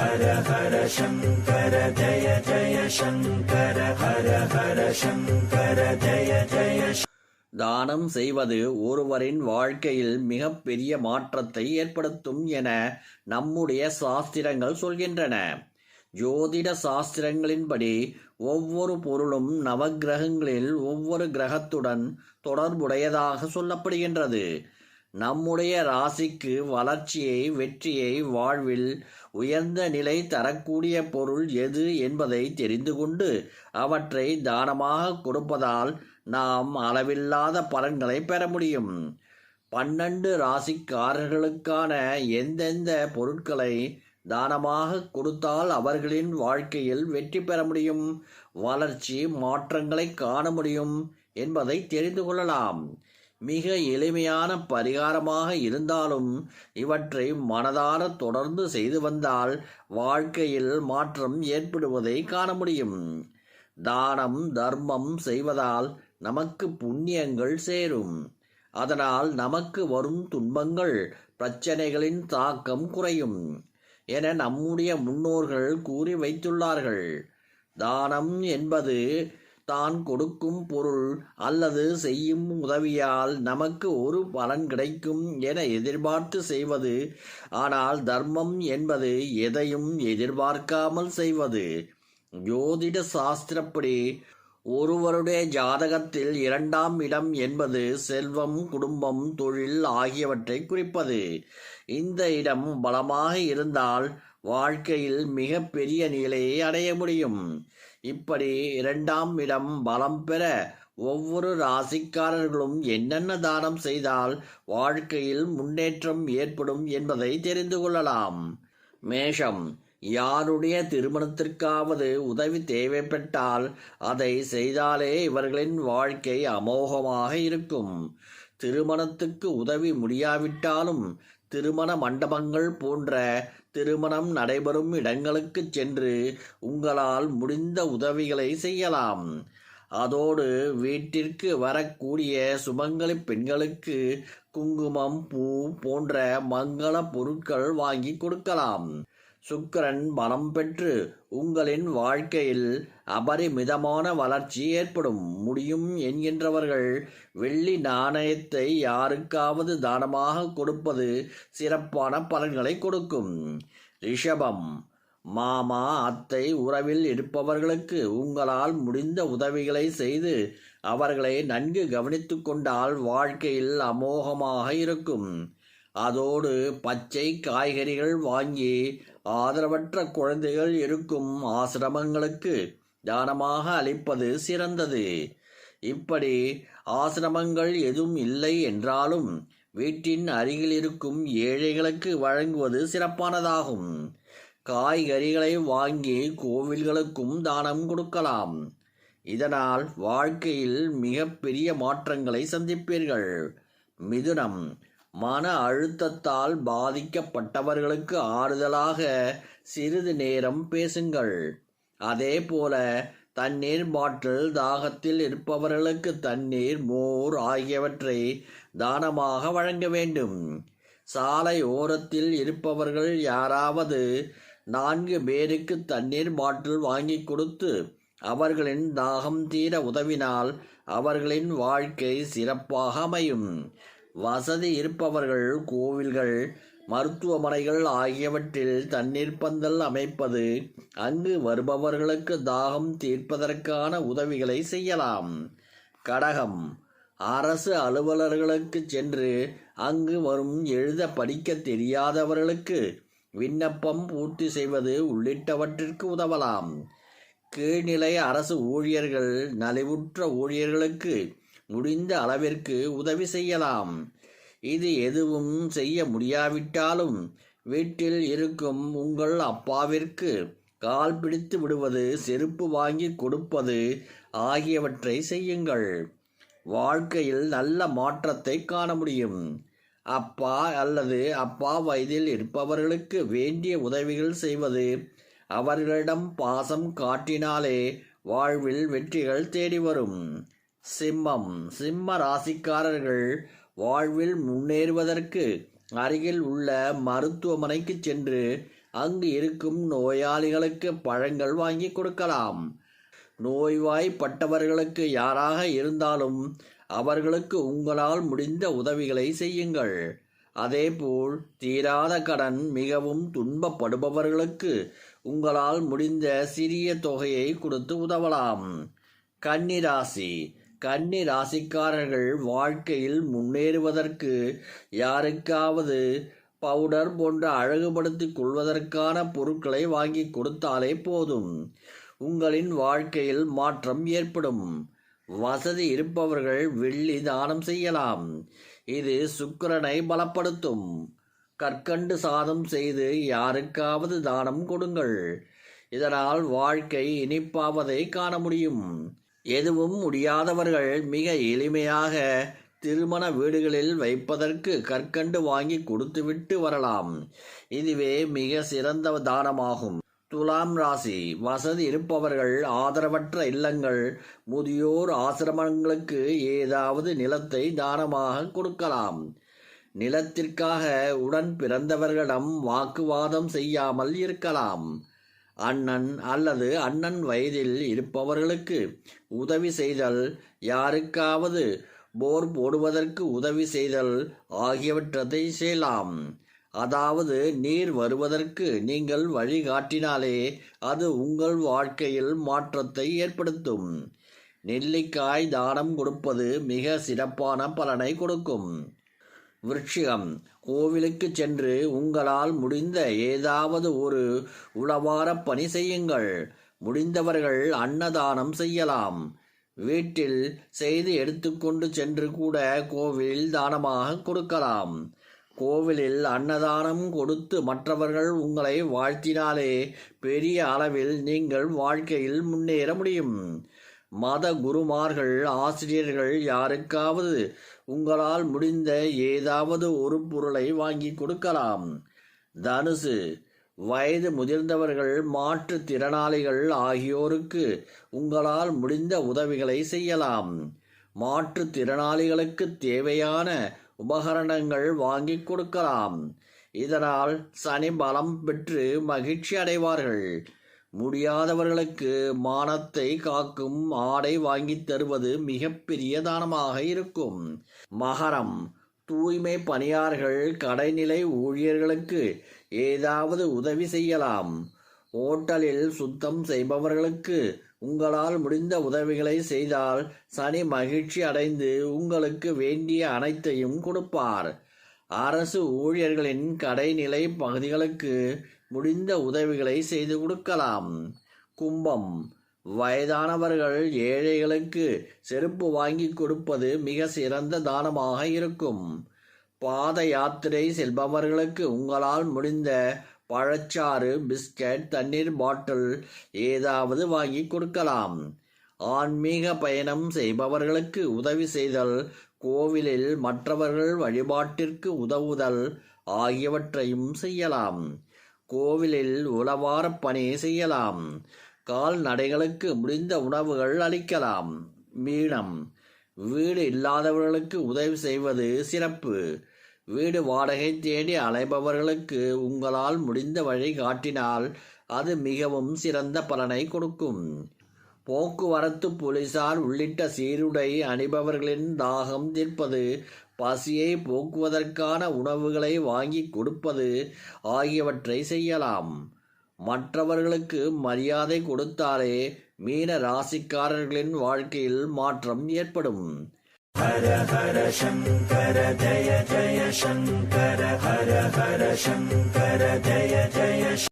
ஹர ஹர சங்கர ஜய ஜய சங்கர ஹர ஹர சங்கர ஜய ஜய தானம் செய்வது ஒருவரின் வாழ்க்கையில் மிகப்பெரிய மாற்றத்தை ஏற்படுத்தும் என நம்முடைய சாஸ்திரங்கள் சொல்கின்றன. ஜோதிட சாஸ்திரங்களின்படி ஒவ்வொரு பொருளும் நவக்கிரகங்களில் ஒவ்வொரு கிரகத்துடன் தொடர்புடையதாக சொல்லப்படுகின்றது. நம்முடைய ராசிக்கு வளர்ச்சியை வெற்றியை வாழ்வில் உயர்ந்த நிலை தரக்கூடிய பொருள் எது என்பதை தெரிந்து கொண்டு அவற்றை தானமாக கொடுப்பதால் நாம் அளவில்லாத பலன்களை பெற முடியும். பன்னெண்டு ராசிக்காரர்களுக்கான எந்தெந்த பொருட்களை தானமாக கொடுத்தால் அவர்களின் வாழ்க்கையில் வெற்றி பெற முடியும்? வளர்ச்சி மாற்றங்களை காண முடியும் என்பதை தெரிந்து கொள்ளலாம். மிக எளிமையான பரிகாரமாக இருந்தாலும் இவற்றை மனதார தொடர்ந்து செய்து வந்தால் வாழ்க்கையில் மாற்றம் ஏற்படுவதை காண முடியும். தானம் தர்மம் செய்வதால் நமக்கு புண்ணியங்கள் சேரும். அதனால் நமக்கு வரும் துன்பங்கள் பிரச்சனைகளின் தாக்கம் குறையும் என நம்முடைய முன்னோர்கள் கூறி வைத்துள்ளார்கள். தானம் என்பது தான் கொடுக்கும் பொருள் அல்லது செய்யும் உதவியால் நமக்கு ஒரு பலன் கிடைக்கும் என எதிர்பார்த்து செய்வது. ஆனால் தர்மம் என்பது எதையும் எதிர்பார்க்காமல் செய்வது. ஜோதிட சாஸ்திரப்படி ஒருவருடைய ஜாதகத்தில் இரண்டாம் இடம் என்பது செல்வம் குடும்பம் தொழில் ஆகியவற்றை குறிப்பது. இந்த இடம் பலமாக இருந்தால் வாழ்க்கையில் மிக பெரிய நிலையை அடைய முடியும். இப்படி இரண்டாம் இடம் பலம் பெற ஒவ்வொரு ராசிக்காரர்களும் என்னென்ன தானம் செய்தால் வாழ்க்கையில் முன்னேற்றம் ஏற்படும் என்பதை தெரிந்து கொள்ளலாம். மேஷம் யாருடைய திருமணத்திற்காவது உதவி தேவைப்பட்டால் அதை செய்தாலே இவர்களின் வாழ்க்கை அமோகமாக இருக்கும். திருமணத்துக்கு உதவி முடியாவிட்டாலும் திருமண மண்டபங்கள் போன்ற திருமணம் நடைபெறும் இடங்களுக்கு சென்று உங்களால் முடிந்த உதவிகளை செய்யலாம். அதோடு வீட்டிற்கு வரக்கூடிய சுமங்கலி பெண்களுக்கு குங்குமம் பூ போன்ற மங்கள பொருட்கள் வாங்கி கொடுக்கலாம். சுக்கரன் மனம் பெற்று உங்களின் வாழ்க்கையில் அபரிமிதமான வளர்ச்சி ஏற்படும். முடியும் என்கின்றவர்கள் வெள்ளி நாணயத்தை யாருக்காவது தானமாக கொடுப்பது சிறப்பான பலன்களை கொடுக்கும். ரிஷபம் மாமா அத்தை உறவில் இருப்பவர்களுக்கு உங்களால் முடிந்த உதவிகளை செய்து அவர்களை நன்கு கவனித்து கொண்டால் வாழ்க்கையில் அமோகமாக இருக்கும். அதோடு பச்சை காய்கறிகள் வாங்கி ஆதரவற்ற குழந்தைகள் இருக்கும் ஆசிரமங்களுக்கு தானமாக அளிப்பது சிறந்தது. இப்படி ஆசிரமங்கள் எதுவும் இல்லை என்றாலும் வீட்டின் அருகில் இருக்கும் ஏழைகளுக்கு வழங்குவது சிறப்பானதாகும். காய்கறிகளை வாங்கி கோவில்களுக்கும் தானம் கொடுக்கலாம். இதனால் வாழ்க்கையில் மிகப்பெரிய மாற்றங்களை சந்திப்பீர்கள். மிதுனம் மன அழுத்தத்தால் பாதிக்கப்பட்டவர்களுக்கு ஆறுதலாக சிறிது நேரம் பேசுங்கள். அதே போல தண்ணீர் பாட்டில் தாகத்தில் இருப்பவர்களுக்கு தண்ணீர் மோர் ஆகியவற்றை தானமாக வழங்க வேண்டும். சாலை ஓரத்தில் இருப்பவர்கள் யாராவது நான்கு பேருக்கு தண்ணீர் பாட்டில் வாங்கி கொடுத்து அவர்களின் தாகம் தீர உதவினால் அவர்களின் வாழ்க்கை சிறப்பாக அமையும். வசதி இருப்பவர்கள் கோவில்கள் மருத்துவமனைகள் ஆகியவற்றில் தண்ணீர் பந்தல் அமைப்பது அங்கு வருபவர்களுக்கு தாகம் தீர்ப்பதற்கான உதவிகளை செய்யலாம். கடகம். அரசு அலுவலர்களுக்கு சென்று அங்கு வரும் எழுத படிக்க தெரியாதவர்களுக்கு விண்ணப்பம் பூர்த்தி செய்வது உள்ளிட்டவற்றிற்கு உதவலாம். கீழ்நிலை அரசு ஊழியர்கள் நலிவுற்ற ஊழியர்களுக்கு முடிந்த அளவிற்கு உதவி செய்யலாம். இது எதுவும் செய்ய முடியாவிட்டாலும் வீட்டில் இருக்கும் உங்கள் அப்பாவிற்கு கால் பிடித்து விடுவது செருப்பு வாங்கி கொடுப்பது ஆகியவற்றை செய்யுங்கள். வாழ்க்கையில் நல்ல மாற்றத்தை காண முடியும். அப்பா அல்லது அப்பா வயதில் இருப்பவர்களுக்கு வேண்டிய உதவிகள் செய்வது அவர்களிடம் பாசம் காட்டினாலே வாழ்வில் வெற்றிகள் தேடி வரும். சிம்மம். சிம்ம ராசிக்காரர்கள் வாழ்வில் முன்னேறுவதற்கு அருகில் உள்ள மருத்துவமனைக்கு சென்று அங்கு இருக்கும் நோயாளிகளுக்கு பழங்கள் வாங்கி கொடுக்கலாம். நோய்வாய்ப்பட்டவர்களுக்கு யாராக இருந்தாலும் அவர்களுக்கு உங்களால் முடிந்த உதவிகளை செய்யுங்கள். அதேபோல் தீராத கடன் மிகவும் துன்பப்படுபவர்களுக்கு உங்களால் முடிந்த சிறிய தொகையை கொடுத்து உதவலாம். கன்னிராசி. கன்னி ராசிக்காரர்கள் வாழ்க்கையில் முன்னேறுவதற்கு யாருக்காவது பவுடர் போன்ற அழகுபடுத்திக் கொள்வதற்கான பொருட்களை வாங்கி கொடுத்தாலே போதும். உங்களின் வாழ்க்கையில் மாற்றம் ஏற்படும். வசதி இருப்பவர்கள் வெள்ளி தானம் செய்யலாம். இது சுக்கரனை பலப்படுத்தும். கற்கண்டு சாதம் செய்து யாருக்காவது தானம் கொடுங்கள். இதனால் வாழ்க்கை இனிப்பாவதை காண முடியும். எதுவும் முடியாதவர்கள் மிக எளிமையாக திருமண வீடுகளில் வைப்பதற்கு கற்கண்டு வாங்கி கொடுத்துவிட்டு வரலாம். இதுவே மிக சிறந்த தானமாகும். துலாம் ராசி வசதி இருப்பவர்கள் ஆதரவற்ற இல்லங்கள் முதியோர் ஆசிரமங்களுக்கு ஏதாவது நிலத்தை தானமாக கொடுக்கலாம். நிலத்திற்காக உடன் பிறந்தவர்களிடம் வாக்குவாதம் செய்யாமல் இருக்கலாம். அண்ணன் அல்லது அண்ணன் வயதில் இருப்பவர்களுக்கு உதவி செய்தல் யாருக்காவது போர் போடுவதற்கு உதவி செய்தல் ஆகியவற்றை செய்யலாம். அதாவது நீர் வருவதற்கு நீங்கள் வழிகாட்டினாலே அது உங்கள் வாழ்க்கையில் மாற்றத்தை ஏற்படுத்தும். நெல்லிக்காய் தானம் கொடுப்பது மிக சிறப்பான பலனை கொடுக்கும். விருட்சிகம். கோவிலுக்கு சென்று உங்களால் முடிந்த ஏதாவது ஒரு உளவாரப் பணி செய்யுங்கள். முடிந்தவர்கள் அன்னதானம் செய்யலாம். வீட்டில் செய்து எடுத்துக்கொண்டு சென்று கூட கோவிலில் தானமாக கொடுக்கலாம். கோவிலில் அன்னதானம் கொடுத்து மற்றவர்கள் உங்களை வாழ்த்தினாலே பெரிய அளவில் நீங்கள் வாழ்க்கையில் முன்னேற முடியும். மத குருமார்கள் ஆசிரியர்கள் யாருக்காவது உங்களால் முடிந்த ஏதாவது ஒரு பொருளை வாங்கி கொடுக்கலாம். தனுசு வயது முதிர்ந்தவர்கள் மாற்றுத் திறனாளிகள் ஆகியோருக்கு உங்களால் முடிந்த உதவிகளை செய்யலாம். மாற்றுத் திறனாளிகளுக்கு தேவையான உபகரணங்கள் வாங்கி கொடுக்கலாம். இதனால் சனி பலம் பெற்று மகிழ்ச்சி அடைவார்கள். முடியாதவர்களுக்கு மானத்தை காக்கும் ஆடை வாங்கி தருவது மிகப்பெரிய தானமாக இருக்கும். மகரம். தூய்மை பணியார்கள் கடைநிலை ஊழியர்களுக்கு ஏதாவது உதவி செய்யலாம். ஓட்டலில் சுத்தம் செய்பவர்களுக்கு உங்களால் முடிந்த உதவிகளை செய்தால் சனி மகிழ்ச்சி அடைந்து உங்களுக்கு வேண்டிய அனைத்தையும் கொடுப்பார். அரசு ஊழியர்களின் கடைநிலை பகுதிகளுக்கு முடிந்த உதவிகளை செய்து கொடுக்கலாம். கும்பம். வயதானவர்கள் ஏழைகளுக்கு செருப்பு வாங்கி கொடுப்பது மிக சிறந்த தானமாக இருக்கும். பாத யாத்திரை செல்பவர்களுக்கு உங்களால் முடிந்த பழச்சாறு பிஸ்கட் தண்ணீர் பாட்டில் ஏதாவது வாங்கி கொடுக்கலாம். ஆன்மீக பயணம் செய்பவர்களுக்கு உதவி செய்தல் கோவிலில் மற்றவர்கள் வழிபாட்டிற்கு உதவுதல் ஆகியவற்றையும் செய்யலாம். கோவிலில் உளவாரப் பணி செய்யலாம். கால்நடைகளுக்கு முடிந்த உணவுகள் அளிக்கலாம். மீனம். வீடு இல்லாதவர்களுக்கு உதவி செய்வது சிறப்பு. வீடு வாடகை தேடி அலைபவர்களுக்கு உங்களால் முடிந்த வழி காட்டினால் அது மிகவும் சிறந்த பலனை கொடுக்கும். போக்குவரத்து போலீசார் உள்ளிட்ட சீருடை அணிபவர்களின் தாகம் தீர்ப்பது பசியை போக்குவதற்கான உணவுகளை வாங்கி கொடுப்பது ஆகியவற்றை செய்யலாம். மற்றவர்களுக்கு மரியாதை கொடுத்தாலே மீன ராசிக்காரர்களின் வாழ்க்கையில் மாற்றம் ஏற்படும். ஹர ஹர சங்கர ஜய ஜய சங்கர ஹர ஹர சங்கர ஜய ஜய